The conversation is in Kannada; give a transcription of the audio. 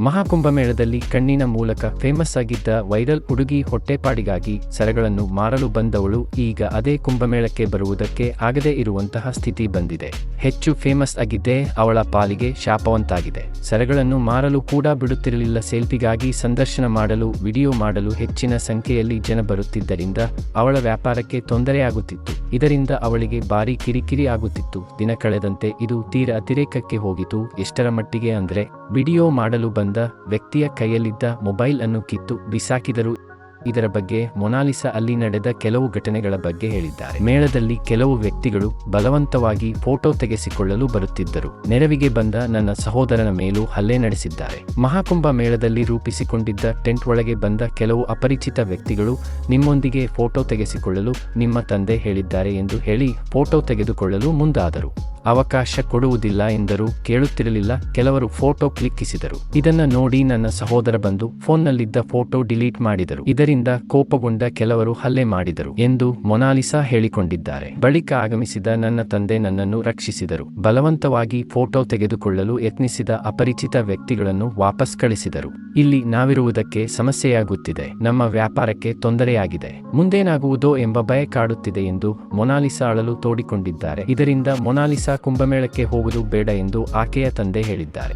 ಮಹಾಕುಂಭಮೇಳದಲ್ಲಿ ಕಣ್ಣಿನ ಮೂಲಕ ಫೇಮಸ್ ಆಗಿದ್ದ ವೈರಲ್ ಹುಡುಗಿ ಹೊಟ್ಟೆಪಾಡಿಗಾಗಿ ಸರಗಳನ್ನು ಮಾರಲು ಬಂದವಳು ಈಗ ಅದೇ ಕುಂಭಮೇಳಕ್ಕೆ ಬರುವುದಕ್ಕೆ ಆಗದೇ ಇರುವಂತಹ ಸ್ಥಿತಿ ಬಂದಿದೆ. ಹೆಚ್ಚು ಫೇಮಸ್ ಆಗಿದ್ದೇ ಅವಳ ಪಾಲಿಗೆ ಶಾಪವಂತಾಗಿದೆ. ಸರಗಳನ್ನು ಮಾರಲು ಕೂಡ ಬಿಡುತ್ತಿರಲಿಲ್ಲ. ಸೆಲ್ಫಿಗಾಗಿ ಸಂದರ್ಶನ ಮಾಡಲು, ವಿಡಿಯೋ ಮಾಡಲು ಹೆಚ್ಚಿನ ಸಂಖ್ಯೆಯಲ್ಲಿ ಜನ ಬರುತ್ತಿದ್ದರಿಂದ ಅವಳ ವ್ಯಾಪಾರಕ್ಕೆ ತೊಂದರೆಯಾಗುತ್ತಿತ್ತು ಇದರಿಂದ ಅವಳಿಗೆ ಭಾರಿ ಕಿರಿಕಿರಿ ಆಗುತ್ತಿತ್ತು. ದಿನ ಕಳೆದಂತೆ ಇದು ತೀರ ಅತಿರೇಕಕ್ಕೆ ಹೋಗಿತು ಎಷ್ಟರ ಮಟ್ಟಿಗೆ ಅಂದ್ರೆ ವಿಡಿಯೋ ಮಾಡಲು ಬಂದ ವ್ಯಕ್ತಿಯ ಕೈಯಲ್ಲಿದ್ದ ಮೊಬೈಲ್ ಅನ್ನು ಕಿತ್ತು ಬಿಸಾಕಿದರು. ಇದರ ಬಗ್ಗೆ ಮೊನಾಲಿಸಾ ಅಲ್ಲಿ ನಡೆದ ಕೆಲವು ಘಟನೆಗಳ ಬಗ್ಗೆ ಹೇಳಿದ್ದಾರೆ. ಮೇಳದಲ್ಲಿ ಕೆಲವು ವ್ಯಕ್ತಿಗಳು ಬಲವಂತವಾಗಿ ಫೋಟೋ ತೆಗೆಸಿಕೊಳ್ಳಲು ಬರುತ್ತಿದ್ದರು. ನೆರವಿಗೆ ಬಂದ ನನ್ನ ಸಹೋದರನ ಮೇಲೂ ಹಲ್ಲೆ ನಡೆಸಿದ್ದಾರೆ. ಮಹಾಕುಂಭ ಮೇಳದಲ್ಲಿ ರೂಪಿಸಿಕೊಂಡಿದ್ದ ಟೆಂಟ್ ಒಳಗೆ ಬಂದ ಕೆಲವು ಅಪರಿಚಿತ ವ್ಯಕ್ತಿಗಳು ನಿಮ್ಮೊಂದಿಗೆ ಫೋಟೋ ತೆಗೆಸಿಕೊಳ್ಳಲು ನಿಮ್ಮ ತಂದೆ ಹೇಳಿದ್ದಾರೆ ಎಂದು ಹೇಳಿ ಫೋಟೋ ತೆಗೆದುಕೊಳ್ಳಲು ಮುಂದಾದರು. ಅವಕಾಶ ಕೊಡುವುದಿಲ್ಲ ಎಂದರು ಕೇಳುತ್ತಿರಲಿಲ್ಲ. ಕೆಲವರು ಫೋಟೋ ಕ್ಲಿಕ್ಕಿಸಿದರು. ಇದನ್ನ ನೋಡಿ ನನ್ನ ಸಹೋದರ ಬಂದು ಫೋನ್ನಲ್ಲಿದ್ದ ಫೋಟೋ ಡಿಲೀಟ್ ಮಾಡಿದರು. ಇದರಿಂದ ಕೋಪಗೊಂಡ ಕೆಲವರು ಹಲ್ಲೆ ಮಾಡಿದರು ಎಂದು ಮೊನಾಲಿಸಾ ಹೇಳಿಕೊಂಡಿದ್ದಾರೆ. ಬಳಿಕ ಆಗಮಿಸಿದ ನನ್ನ ತಂದೆ ನನ್ನನ್ನು ರಕ್ಷಿಸಿದರು. ಬಲವಂತವಾಗಿ ಫೋಟೋ ತೆಗೆದುಕೊಳ್ಳಲು ಯತ್ನಿಸಿದ ಅಪರಿಚಿತ ವ್ಯಕ್ತಿಗಳನ್ನು ವಾಪಸ್ ಕಳಿಸಿದರು. ಇಲ್ಲಿ ನಾವಿರುವುದಕ್ಕೆ ಸಮಸ್ಯೆಯಾಗುತ್ತಿದೆ. ನಮ್ಮ ವ್ಯಾಪಾರಕ್ಕೆ ತೊಂದರೆಯಾಗಿದೆ. ಮುಂದೇನಾಗುವುದೋ ಎಂಬ ಭಯ ಕಾಡುತ್ತಿದೆ ಎಂದು ಮೊನಾಲಿಸಾ ಅಳಲು ತೋಡಿಕೊಂಡಿದ್ದಾರೆ. ಇದರಿಂದ ಮೊನಾಲಿಸಾ ಕುಂಭಮೇಳಕ್ಕೆ ಹೋಗುವುದು ಬೇಡ ಎಂದು ಆಕೆಯ ತಂದೆ ಹೇಳಿದ್ದಾರೆ.